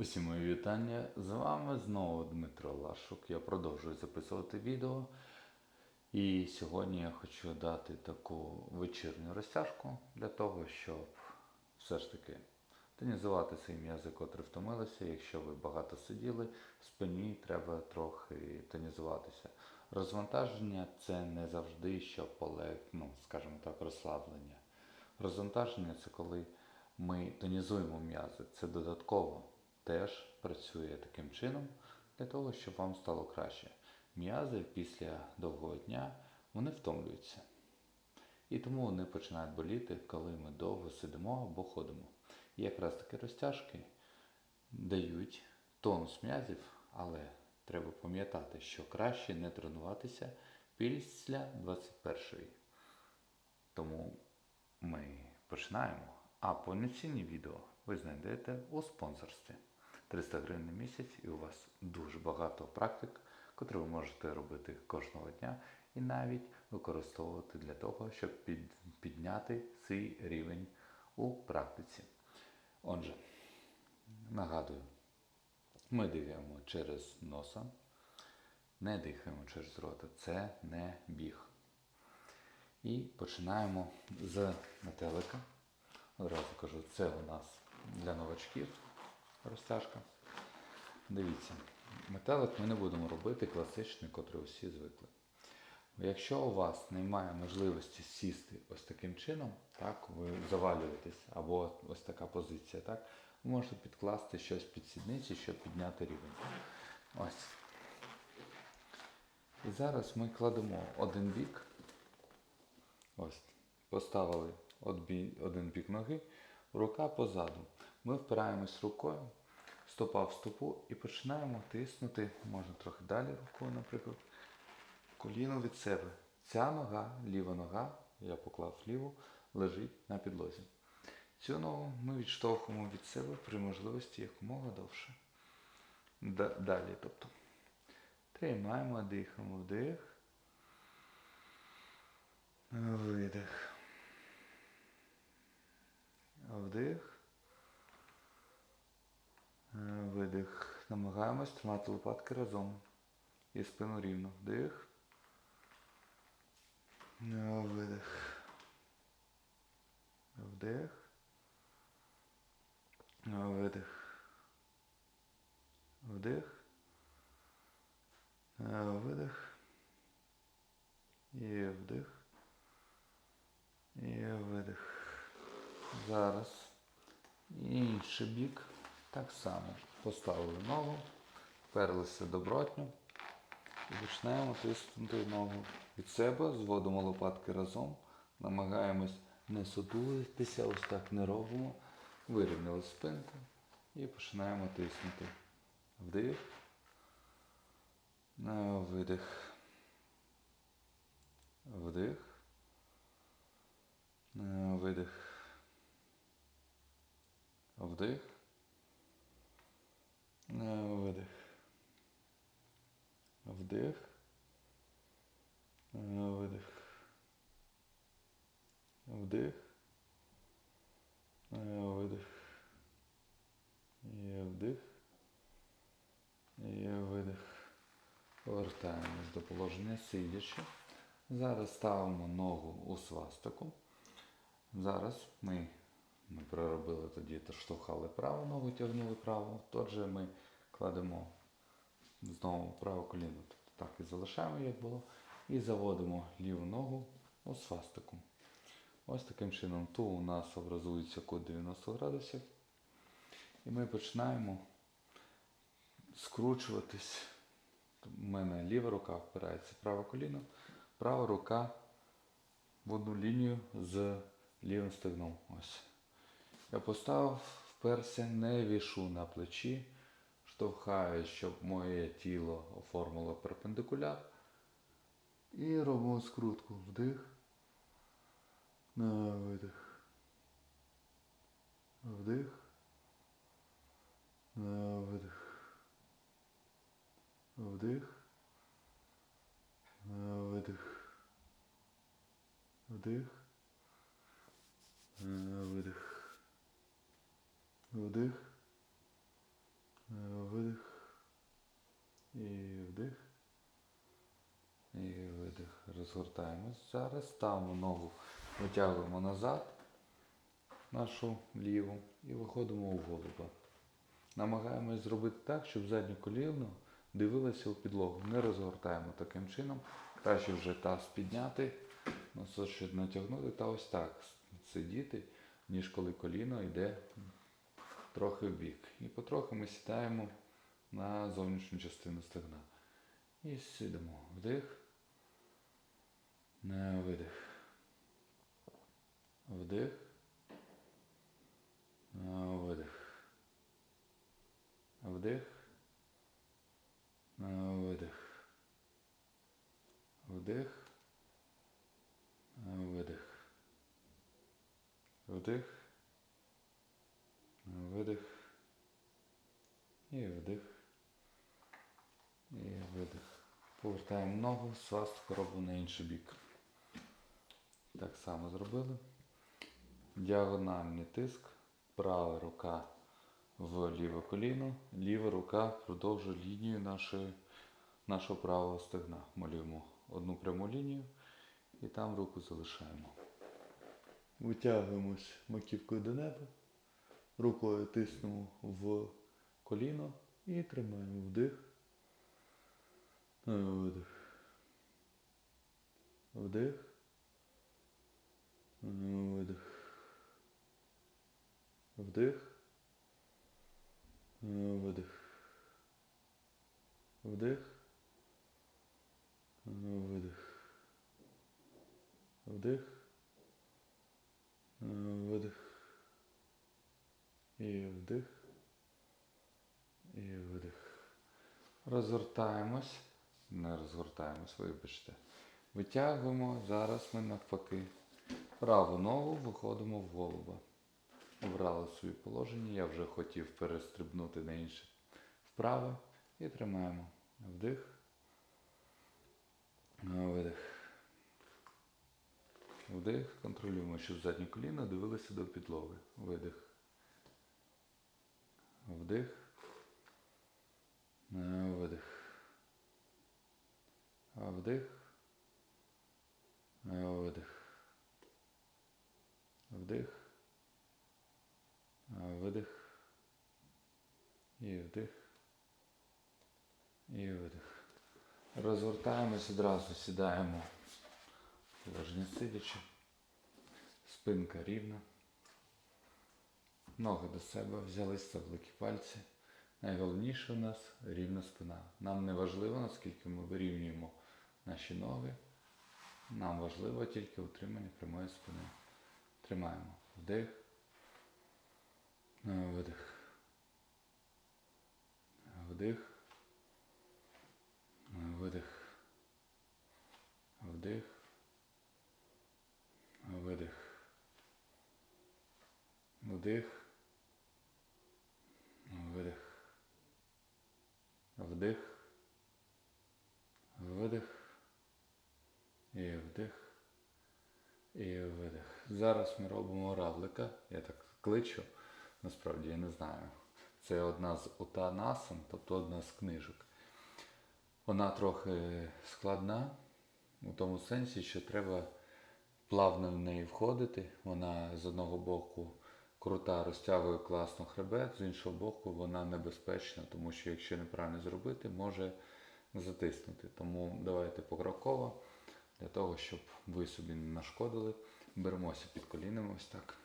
Усі мої вітання. З вами знову Дмитро Лашук. Я продовжую записувати відео. І сьогодні я хочу дати таку вечірню розтяжку для того, щоб все ж таки тонізувати свої м'язи, котрі втомилися. Якщо ви багато сиділи, в спині треба трохи тонізуватися. Розвантаження це не завжди що полег, ну, скажімо так, розслаблення. Розвантаження це коли ми тонізуємо м'язи. Це додатково теж працює таким чином для того, щоб вам стало краще. М'язи після довгого дня вони втомлюються. І тому вони починають боліти, коли ми довго сидимо або ходимо. І якраз таки розтяжки дають тонус м'язів, але треба пам'ятати, що краще не тренуватися після 21-ї. Тому ми починаємо. А повноцінні відео ви знайдете у спонсорстві. 300 гривень на місяць і у вас дуже багато практик, котрі ви можете робити кожного дня і навіть використовувати для того, щоб під, підняти свій рівень у практиці. Отже, нагадую, ми дихаємо через носа, не дихаємо через рота. Це не біг. І починаємо з метелика. Одразу кажу, це у нас для новачків розтяжка. Дивіться, метелик ми не будемо робити класичний, котрий усі звикли. Якщо у вас немає можливості сісти ось таким чином, так, ви завалюєтесь, або ось така позиція, так, ви можете підкласти щось під сідниці, щоб підняти рівень. Ось. І зараз ми кладемо один бік. Ось. Поставили один бік ноги, рука позаду. Ми впираємось рукою, стопа в стопу і починаємо тиснути, можна трохи далі рукою, наприклад, коліно від себе. Ця нога, ліва нога, я поклав ліву, лежить на підлозі. Цю ногу ми відштовхуємо від себе при можливості якомога довше. Далі, тобто. Тримаємо, дихаємо вдих. Видих. Вдих. Е, Видих. Намагаємось тримати лопатки разом. І спину рівно. Вдих. Е, Видих. Вдих. Е, Видих. Вдих. Видих. І вдих. І видих. Зараз інший бік. Так само. Поставили ногу, вперлися добротньо і починаємо тиснути ногу від себе, зводимо лопатки разом, намагаємось не сутулитися, ось так не робимо. Вирівняли спинку і починаємо тиснути. Вдих. Е, Видих. Вдих. Е, Видих. Вдих. Е, Видих. Вдих. Видих. Вдих. Видих. І вдих. І видих. Повертаємось до положення сидячи. Зараз ставимо ногу у свастику. Зараз ми, ми проробили тоді, то штовхали праву ногу, тягнули праву. Тот же ми кладемо знову праве коліно. Тобто так і залишаємо, як було. І заводимо ліву ногу у свастику. Ось таким чином. Ту у нас образується кут 90 градусів. І ми починаємо скручуватись. У мене ліва рука впирається в праве коліно, права рука в одну лінію з лівим стегном. Ось. Я поставив, вперся, не вішу на плечі, штовхаю, щоб моє тіло оформило перпендикуляр. І робимо скрутку. Вдих. На видих. Вдих. На видих. Вдих. Е, Видих. Вдих. Е, Видих. Вдих. І вдих. І видих. Розгортаємось. Зараз ставимо ногу, витягуємо назад, нашу ліву, і виходимо у голуба. Намагаємось зробити так, щоб заднє коліно дивилося у підлогу. Не розгортаємо таким чином. Краще вже таз підняти, носок ще натягнути та ось так сидіти, ніж коли коліно йде трохи в бік. І потрохи ми сідаємо на зовнішню частину стегна. І сидимо. Вдих. На видих. Вдих. На видих. Вдих. На видих. Вдих. Видих. Вдих. На видих. І вдих. І видих. Повертаємо ногу, свастку робимо на інший бік. Так само зробили. Діагональний тиск. Права рука в ліве коліно, ліва рука продовжує лінію нашої, нашого правого стегна. Малюємо одну пряму лінію і там руку залишаємо. Витягуємось маківкою до неба, рукою тиснемо в коліно і тримаємо вдих. Видих. Вдих. Видих. Вдих. Видих. І вдих. І видих. Розгортаємось. Не розгортаємось, вибачте. Витягуємо. Зараз ми навпаки. Праву ногу виходимо в голуба. Обрали собі положення. Я вже хотів перестрибнути на інше вправо. І тримаємо. Вдих. Видих. Вдих. Контролюємо, щоб заднє коліно дивилося до підлоги. Видих. Вдих. Видих. Вдих. Видих. Вдих. Видих. І вдих. І видих. Розвертаємось одразу, сідаємо. Положення сидячи. Спинка рівна. Ноги до себе взялись за великі пальці. Найголовніше у нас рівна спина. Нам не важливо, наскільки ми вирівнюємо наші ноги. Нам важливо тільки утримання прямої спини. Тримаємо вдих, видих. Вдих. Видих. Вдих. Видих. Вдих. Видих. Вдих. Видих. І вдих. І видих. Зараз ми робимо равлика. Я так кличу. Насправді я не знаю. Це одна з утанасан, тобто одна з книжок. Вона трохи складна, у тому сенсі, що треба плавно в неї входити. Вона з одного боку крута, розтягує класно хребет, з іншого боку, вона небезпечна, тому що якщо неправильно зробити, може затиснути. Тому давайте покроково, для того, щоб ви собі не нашкодили. Беремося під колінами ось так.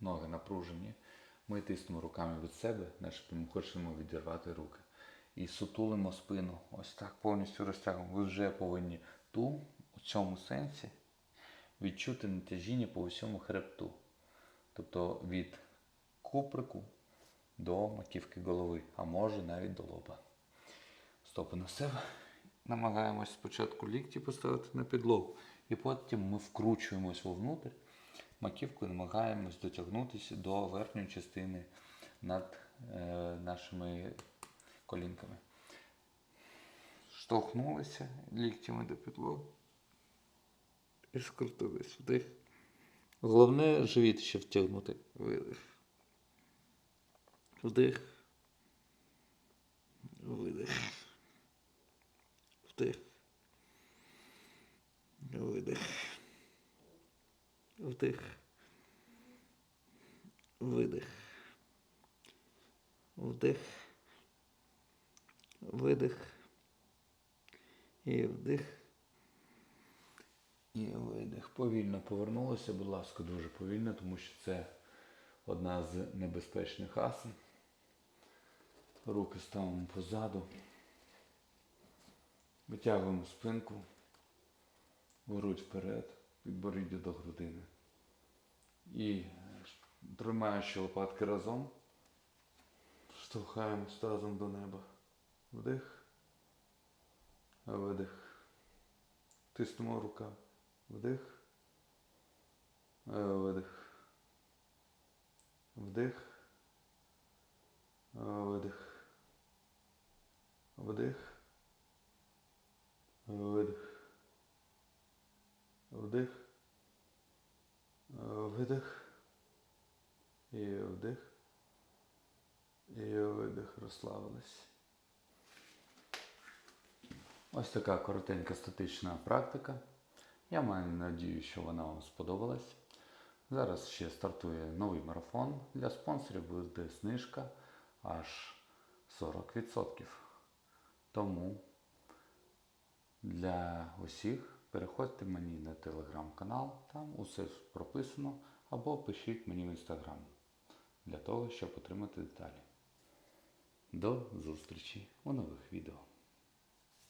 Ноги напружені. Ми тиснемо руками від себе, начебто ми хочемо відірвати руки. І сутулимо спину. Ось так повністю розтягуємо. Ви вже повинні ту, у цьому сенсі, відчути натяжіння по усьому хребту. Тобто від куприку до маківки голови, а може навіть до лоба. Стопи на себе. Намагаємось спочатку лікті поставити на підлогу. І потім ми вкручуємось вовнутрь. Маківкою намагаємось дотягнутися до верхньої частини над е, нашими колінками. Штовхнулися ліктями до підлоги. І скрутились вдих. Головне живіт ще втягнути. Видих. Вдих. Видих. Вдих. Видих. Вдих. Видих. Вдих. Видих. І вдих. І видих. Повільно повернулося, будь ласка, дуже повільно, тому що це одна з небезпечних асан. Руки ставимо позаду. Витягуємо спинку. Грудь вперед, підборіддя до грудини. І тримаючи лопатки разом, штовхаємо тазом до неба. Вдих. Видих. Тиснемо рука. Вдих. Е, Видих. Вдих. Е, Видих. Вдих. Е, Видих. Вдих. Видих. І вдих. І видих. Розслабились. Ось така коротенька статична практика. Я маю надію, що вона вам сподобалась. Зараз ще стартує новий марафон. Для спонсорів буде знижка аж 40%. Тому для усіх переходьте мені на телеграм-канал, там усе прописано, або пишіть мені в інстаграм для того, щоб отримати деталі. До зустрічі у нових відео.